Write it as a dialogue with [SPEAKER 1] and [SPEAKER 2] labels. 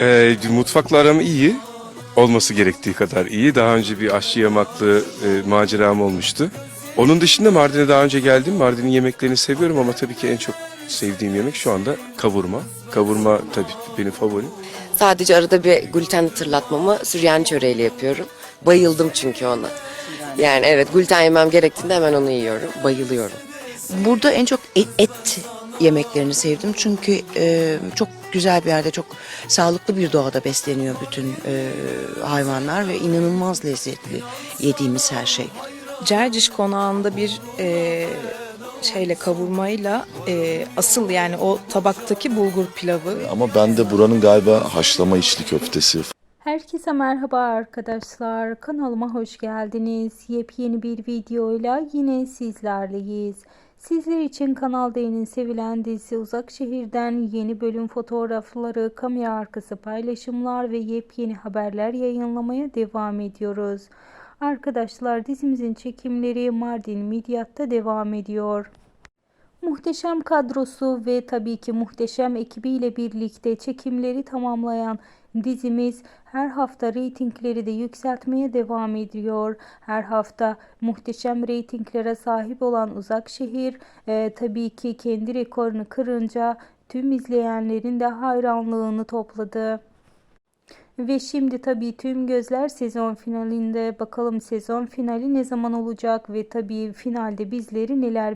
[SPEAKER 1] Ee, mutfakla aram iyi. Olması gerektiği kadar iyi. Daha önce bir aşçı yamaklı e, maceram olmuştu. Onun dışında Mardin'e daha önce geldim. Mardin'in yemeklerini seviyorum ama tabii ki en çok sevdiğim yemek şu anda kavurma. Kavurma tabii benim favorim.
[SPEAKER 2] Sadece arada bir gluten hatırlatmamı Süryani çöreğiyle yapıyorum. Bayıldım çünkü ona. Yani evet gluten yemem gerektiğinde hemen onu yiyorum. Bayılıyorum.
[SPEAKER 3] Burada en çok et, et yemeklerini sevdim çünkü e, çok güzel bir yerde çok sağlıklı bir doğada besleniyor bütün e, hayvanlar ve inanılmaz lezzetli yediğimiz her şey.
[SPEAKER 4] Cerciş konağında bir e, şeyle kavurmayla e, asıl yani o tabaktaki bulgur pilavı
[SPEAKER 5] Ama ben de buranın galiba haşlama içli köftesi
[SPEAKER 6] Herkese merhaba arkadaşlar. Kanalıma hoş geldiniz. Yepyeni bir videoyla yine sizlerleyiz. Sizler için kanalda en sevilen dizi Uzak Şehir'den yeni bölüm fotoğrafları, kamera arkası paylaşımlar ve yepyeni haberler yayınlamaya devam ediyoruz. Arkadaşlar dizimizin çekimleri Mardin Midyat'ta devam ediyor. Muhteşem kadrosu ve tabii ki muhteşem ekibiyle birlikte çekimleri tamamlayan dizimiz her hafta reytingleri de yükseltmeye devam ediyor. Her hafta muhteşem reytinglere sahip olan Uzak Şehir e, tabii ki kendi rekorunu kırınca tüm izleyenlerin de hayranlığını topladı. Ve şimdi tabii tüm gözler sezon finalinde. Bakalım sezon finali ne zaman olacak ve tabii finalde bizleri neler